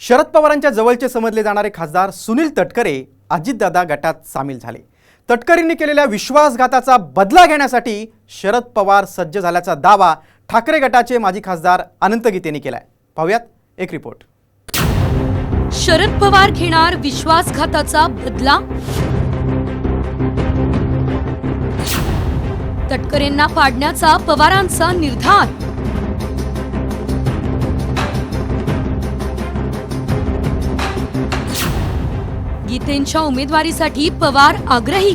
शरद पवारांच्या जवळचे समजले जाणारे खासदार सुनील तटकरे अजितदादा गटात सामील झाले. तटकरेंनी केलेल्या विश्वासघाताचा बदला घेण्यासाठी शरद पवार सज्ज झाल्याचा दावा ठाकरे गटाचे माजी खासदार अनंत गीतेंनी केलाय. पाहूयात एक रिपोर्ट. शरद पवार घेणार विश्वासघाताचा बदला? तटकरेंना पाडण्याचा पवारांचा निर्धार? गीतेंच्या उमेदवारीसाठी पवार आग्रही.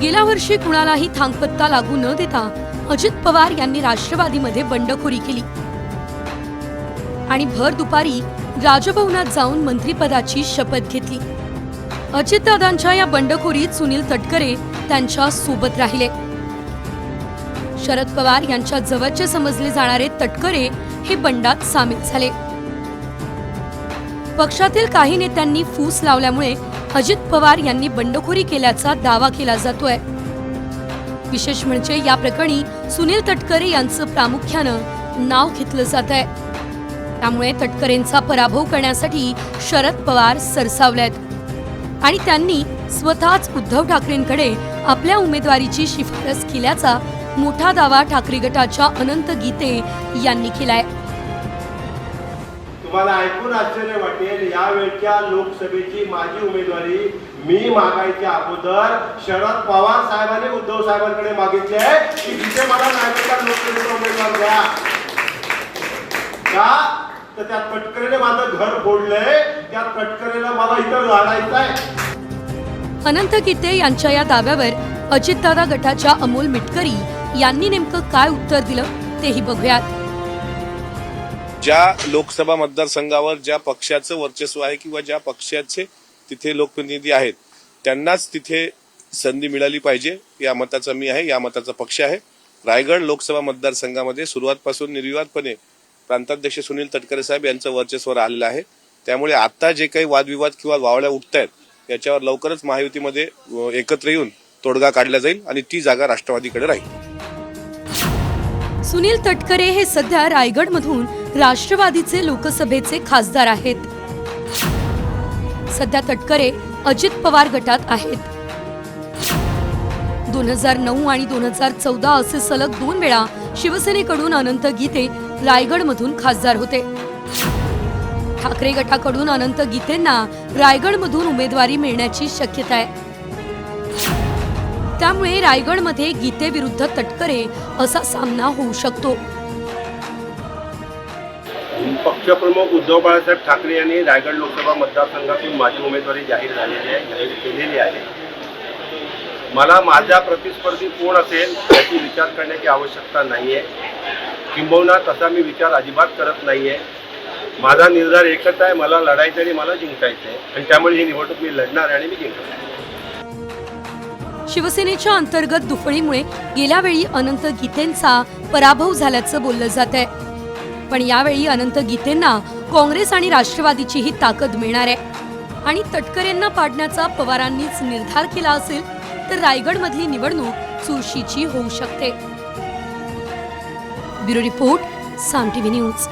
गेल्या वर्षी कुणालाही थांगपत्ता लागू न देता अजित पवार यांनी राष्ट्रवादीमध्ये बंडखोरी केली. आणि भर दुपारी राजभवनात जाऊन मंत्रिपदाची शपथ घेतली. अजितदादांच्या या बंडखोरीत सुनील तटकरे त्यांच्यासोबत राहिले. शरद पवार यांच्या जवळचे समजले जाणारे तटकरे हे बंडात सामील झाले. पक्षातील काही नेत्यांनी फूस लावल्यामुळे अजित पवार यांनी बंडखोरी केल्याचा दावा केला जातोय. विशेष म्हणजे या प्रकरणी सुनील तटकरे यांचं प्रामुख्यानं नाव घेतलं जात आहे त्यामुळे तटकरेंचा पराभव करण्यासाठी शरद पवार सरसावलेत. आणि त्यांनी स्वतःच उद्धव ठाकरेंकडे आपल्या उमेदवारीची शिफारस केल्याचा मोठा दावा ठाकरे गटाच्या अनंत गीते यांनी केलाय. तुम्हाला ऐकून आश्चर्य वाटेल यावेळच्या लोकसभेची माझी उमेदवारी मी मागायच्या अगोदर शरद पवार साहेबांनी उद्धव साहेबांकडे मागितले. की तिथे मला नागरिकांना लोकसभेचा उमेदवार द्या. का? तर त्या पटकरेने माझं घर फोडलंय त्या पटकरेला मला इथं लढायचं आहे. अनंत किते यांच्या या दाव्यावर अजितदादा गटाच्या अमोल मिटकरी यांनी नेमकं काय उत्तर दिलं तेही बघूयात. ज्या लोकसभा मतदारसंघावर ज्या पक्षाचं वर्चस्व आहे किंवा ज्या पक्षाचे तिथे लोकप्रतिनिधी आहेत त्यांनाच तिथे संधी मिळाली पाहिजे. या मताचा मी आहे या मताचा पक्ष आहे. रायगड लोकसभा मतदारसंघामध्ये सुरुवातपासून निर्विवादपणे प्रांताध्यक्ष सुनील तटकरे साहेब यांचं वर्चस्व राहिलेलं आहे. त्यामुळे आता जे काही वादविवाद किंवा वावळ्या उठत आहेत याच्यावर लवकरच महायुतीमध्ये एकत्र येऊन तोडगा काढला जाईल आणि ती जागा राष्ट्रवादीकडे राहील. सुनील तटकरे हे सध्या रायगडमधून राष्ट्रवादीचे लोकसभेचे खासदार आहेत. सध्या तटकरे अजित पवार गटात आहेत. दोन हजार नऊ आणि दोन हजार चौदा असे सलग दोन वेळा शिवसेनेकडून अनंत गीते रायगडमधून खासदार होते. ठाकरे गटाकडून अनंत गीतेंना रायगडमधून उमेदवारी मिळण्याची शक्यता आहे. त्यामुळे रायगडमध्ये गीते विरुद्ध तटकरे असा सामना होऊ शकतो. पक्षप्रमुख उद्धव बाळासाहेब ठाकरे यांनी रायगड लोकसभा मतदारसंघातून माझी उमेदवारी जाहीर झालेली आहे जाहीर केलेली आहे. मला माझा प्रतिस्पर्धी कोण असेल याची विचार करण्याची आवश्यकता नाही आहे किंबहुना तसा मी विचार अजिबात करत नाही आहे माझा निर्धार एकच आहे मला लढायचं आणि मला जिंकायचं आहे आणि त्यामुळे ही निवडणूक मी लढणार आणि मी जिंकणार शिवसेनेच्या अंतर्गत दुफळीमुळे गेल्या वेळी अनंत गीतेंचा पराभव झाल्याचं बोललं जात आहे पण यावेळी अनंत गीतेंना काँग्रेस आणि राष्ट्रवादीचीही ताकद मिळणार आहे. आणि तटकरेंना पाडण्याचा पवारांनीच निर्धार केला असेल तर रायगडमधली निवडणूक चुरशीची होऊ शकते. Bureau report Saam TV news.